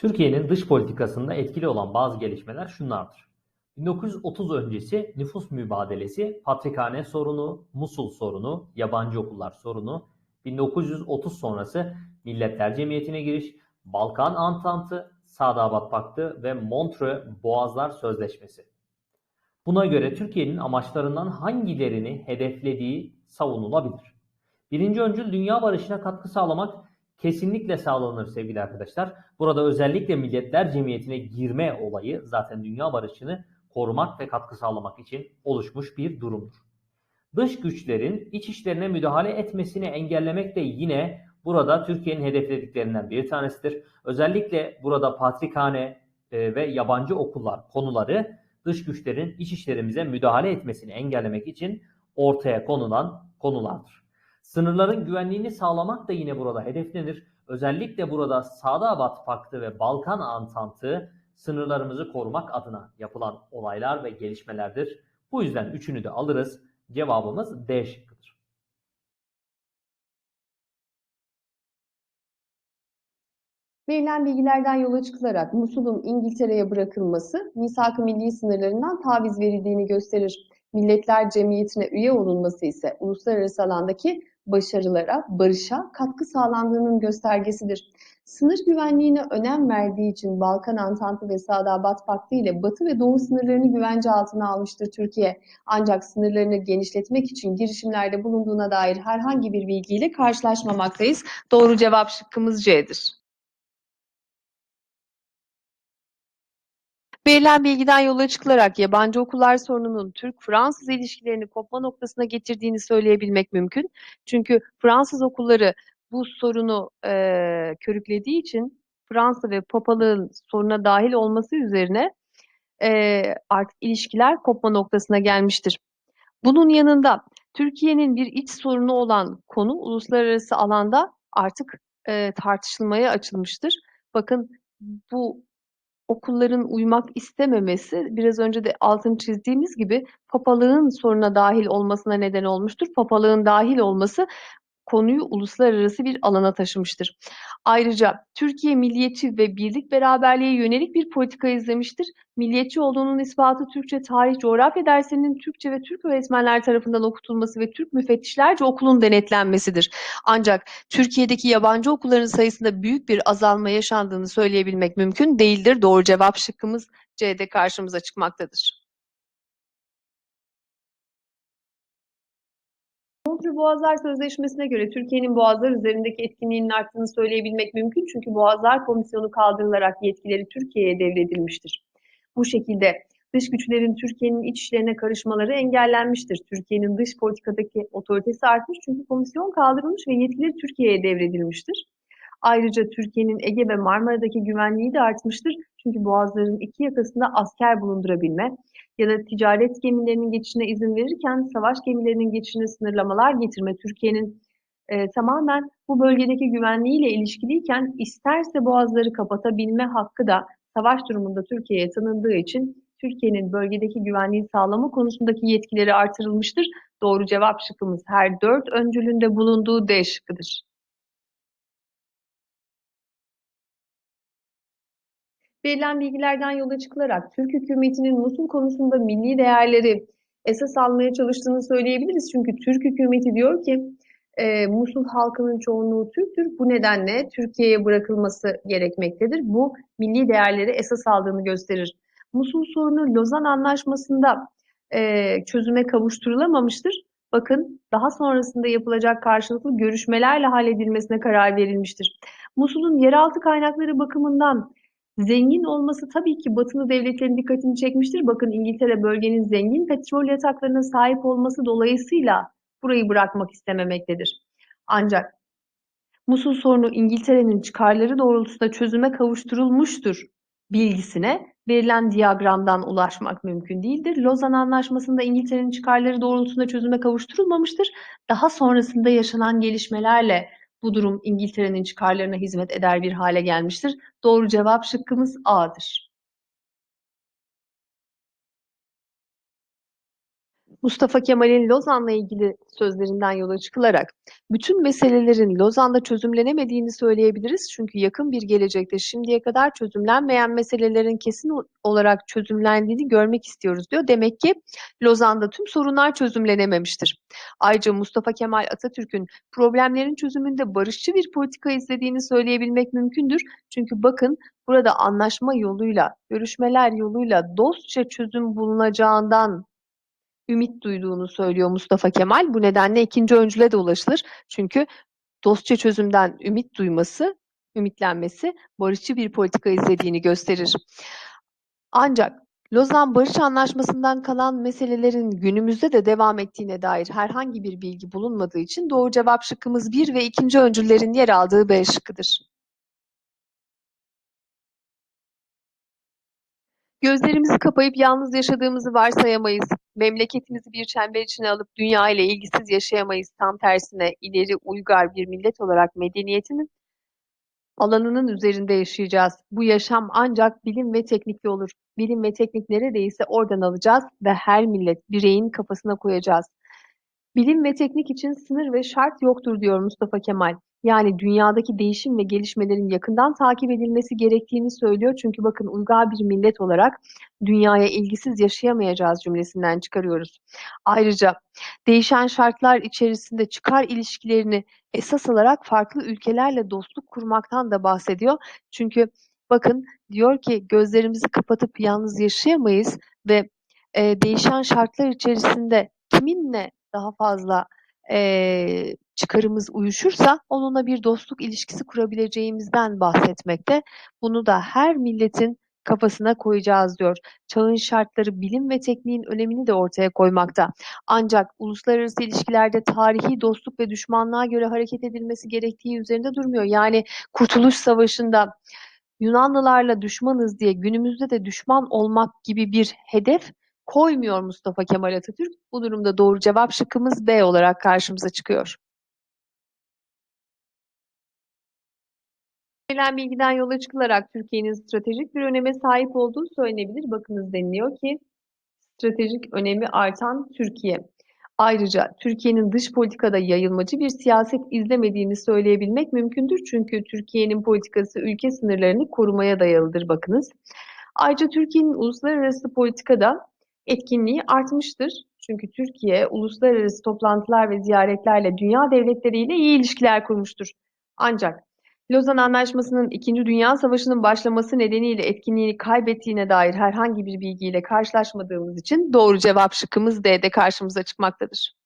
Türkiye'nin dış politikasında etkili olan bazı gelişmeler şunlardır. 1930 öncesi nüfus mübadelesi, patrikhane sorunu, Musul sorunu, yabancı okullar sorunu, 1930 sonrası Milletler Cemiyeti'ne giriş, Balkan Antantı, Sadabat Paktı ve Montreux Boğazlar Sözleşmesi. Buna göre Türkiye'nin amaçlarından hangilerini hedeflediği savunulabilir. Birinci öncül dünya barışına katkı sağlamak kesinlikle sağlanır sevgili arkadaşlar. Burada özellikle Milletler Cemiyeti'ne girme olayı zaten dünya barışını korumak ve katkı sağlamak için oluşmuş bir durumdur. Dış güçlerin iç işlerine müdahale etmesini engellemek de yine burada Türkiye'nin hedeflediklerinden bir tanesidir. Özellikle burada patrikhane e, ve yabancı okullar konuları dış güçlerin iç işlerimize müdahale etmesini engellemek için ortaya konulan konulardır. Sınırların güvenliğini sağlamak da yine burada hedeflenir. Özellikle burada Sadabat Paktı ve Balkan Antantı sınırlarımızı korumak adına yapılan olaylar ve gelişmelerdir. Bu yüzden üçünü de alırız. Cevabımız D şıkkıdır. Verilen bilgilerden yola çıkılarak Musul'un İngiltere'ye bırakılması misak-ı milli sınırlarından taviz verildiğini gösterir. Milletler Cemiyeti'ne üye olunması ise uluslararası alandaki başarılara, barışa katkı sağlandığının göstergesidir. Sınır güvenliğine önem verdiği için Balkan Antantı ve Sadabat Paktı ile Batı ve Doğu sınırlarını güvence altına almıştır Türkiye. Ancak sınırlarını genişletmek için girişimlerde bulunduğuna dair herhangi bir bilgiyle karşılaşmamaktayız. Doğru cevap şıkkımız C'dir. Verilen bilgiden yola çıkılarak yabancı okullar sorununun Türk-Fransız ilişkilerini kopma noktasına getirdiğini söyleyebilmek mümkün. Çünkü Fransız okulları bu sorunu e, körüklediği için Fransa ve papalığın soruna dahil olması üzerine e, artık ilişkiler kopma noktasına gelmiştir. Bunun yanında Türkiye'nin bir iç sorunu olan konu uluslararası alanda artık e, tartışılmaya açılmıştır. Bakın bu okulların uymak istememesi biraz önce de altını çizdiğimiz gibi papalığın soruna dahil olmasına neden olmuştur. Papalığın dahil olması konuyu uluslararası bir alana taşımıştır. Ayrıca Türkiye milliyetçi ve birlik beraberliğe yönelik bir politika izlemiştir. Milliyetçi olduğunun ispatı Türkçe, tarih, coğrafya derslerinin Türkçe ve Türk öğretmenler tarafından okutulması ve Türk müfettişlerce okulun denetlenmesidir. Ancak Türkiye'deki yabancı okulların sayısında büyük bir azalma yaşandığını söyleyebilmek mümkün değildir. Doğru cevap şıkkımız C'de karşımıza çıkmaktadır. Boğazlar Sözleşmesi'ne göre Türkiye'nin boğazlar üzerindeki etkinliğinin arttığını söyleyebilmek mümkün çünkü Boğazlar Komisyonu kaldırılarak yetkileri Türkiye'ye devredilmiştir. Bu şekilde dış güçlerin Türkiye'nin iç işlerine karışmaları engellenmiştir. Türkiye'nin dış politikadaki otoritesi artmış çünkü komisyon kaldırılmış ve yetkileri Türkiye'ye devredilmiştir. Ayrıca Türkiye'nin Ege ve Marmara'daki güvenliği de artmıştır. Çünkü boğazların iki yakasında asker bulundurabilme, ya da ticaret gemilerinin geçişine izin verirken savaş gemilerinin geçişine sınırlamalar getirme Türkiye'nin e, tamamen bu bölgedeki güvenliğiyle ilişkiliyken isterse boğazları kapatabilme hakkı da savaş durumunda Türkiye'ye tanındığı için Türkiye'nin bölgedeki güvenliği sağlama konusundaki yetkileri artırılmıştır. Doğru cevap şıkkımız her dört öncülünde bulunduğu D şıkkıdır. Verilen bilgilerden yola çıkılarak Türk hükümetinin Musul konusunda milli değerleri esas almaya çalıştığını söyleyebiliriz. Çünkü Türk hükümeti diyor ki e, Musul halkının çoğunluğu Türktür. Bu nedenle Türkiye'ye bırakılması gerekmektedir. Bu milli değerleri esas aldığını gösterir. Musul sorunu Lozan Anlaşması'nda e, çözüme kavuşturulamamıştır. Bakın daha sonrasında yapılacak karşılıklı görüşmelerle halledilmesine karar verilmiştir. Musul'un yeraltı kaynakları bakımından Zengin olması tabii ki batılı devletlerin dikkatini çekmiştir. Bakın İngiltere bölgenin zengin petrol yataklarına sahip olması dolayısıyla burayı bırakmak istememektedir. Ancak Musul sorunu İngiltere'nin çıkarları doğrultusunda çözüme kavuşturulmuştur bilgisine verilen diyagramdan ulaşmak mümkün değildir. Lozan Anlaşması'nda İngiltere'nin çıkarları doğrultusunda çözüme kavuşturulmamıştır. Daha sonrasında yaşanan gelişmelerle bu durum İngiltere'nin çıkarlarına hizmet eder bir hale gelmiştir. Doğru cevap şıkkımız A'dır. Mustafa Kemal'in Lozan'la ilgili sözlerinden yola çıkılarak bütün meselelerin Lozan'da çözümlenemediğini söyleyebiliriz. Çünkü yakın bir gelecekte şimdiye kadar çözümlenmeyen meselelerin kesin olarak çözümlendiğini görmek istiyoruz diyor. Demek ki Lozan'da tüm sorunlar çözümlenememiştir. Ayrıca Mustafa Kemal Atatürk'ün problemlerin çözümünde barışçı bir politika izlediğini söyleyebilmek mümkündür. Çünkü bakın burada anlaşma yoluyla, görüşmeler yoluyla dostça çözüm bulunacağından ümit duyduğunu söylüyor Mustafa Kemal. Bu nedenle ikinci öncüle de ulaşılır. Çünkü dostça çözümden ümit duyması, ümitlenmesi barışçı bir politika izlediğini gösterir. Ancak Lozan Barış Anlaşması'ndan kalan meselelerin günümüzde de devam ettiğine dair herhangi bir bilgi bulunmadığı için doğru cevap şıkkımız 1 ve ikinci öncüllerin yer aldığı B şıkkıdır. Gözlerimizi kapayıp yalnız yaşadığımızı varsayamayız. Memleketimizi bir çember içine alıp dünya ile ilgisiz yaşayamayız. Tam tersine ileri uygar bir millet olarak medeniyetinin alanının üzerinde yaşayacağız. Bu yaşam ancak bilim ve teknikle olur. Bilim ve teknik neredeyse oradan alacağız ve her millet bireyin kafasına koyacağız. Bilim ve teknik için sınır ve şart yoktur diyor Mustafa Kemal. Yani dünyadaki değişim ve gelişmelerin yakından takip edilmesi gerektiğini söylüyor. Çünkü bakın uygar bir millet olarak dünyaya ilgisiz yaşayamayacağız cümlesinden çıkarıyoruz. Ayrıca değişen şartlar içerisinde çıkar ilişkilerini esas alarak farklı ülkelerle dostluk kurmaktan da bahsediyor. Çünkü bakın diyor ki gözlerimizi kapatıp yalnız yaşayamayız ve e, değişen şartlar içerisinde kiminle daha fazla e, çıkarımız uyuşursa onunla bir dostluk ilişkisi kurabileceğimizden bahsetmekte. Bunu da her milletin kafasına koyacağız diyor. Çağın şartları bilim ve tekniğin önemini de ortaya koymakta. Ancak uluslararası ilişkilerde tarihi dostluk ve düşmanlığa göre hareket edilmesi gerektiği üzerinde durmuyor. Yani Kurtuluş Savaşı'nda Yunanlılarla düşmanız diye günümüzde de düşman olmak gibi bir hedef koymuyor Mustafa Kemal Atatürk. Bu durumda doğru cevap şıkkımız B olarak karşımıza çıkıyor. Verilen bilgiden yola çıkılarak Türkiye'nin stratejik bir öneme sahip olduğu söylenebilir. Bakınız deniliyor ki stratejik önemi artan Türkiye. Ayrıca Türkiye'nin dış politikada yayılmacı bir siyaset izlemediğini söyleyebilmek mümkündür. Çünkü Türkiye'nin politikası ülke sınırlarını korumaya dayalıdır bakınız. Ayrıca Türkiye'nin uluslararası politikada etkinliği artmıştır. Çünkü Türkiye uluslararası toplantılar ve ziyaretlerle dünya devletleriyle iyi ilişkiler kurmuştur. Ancak Lozan Anlaşması'nın İkinci Dünya Savaşı'nın başlaması nedeniyle etkinliğini kaybettiğine dair herhangi bir bilgiyle karşılaşmadığımız için doğru cevap şıkkımız D'de karşımıza çıkmaktadır.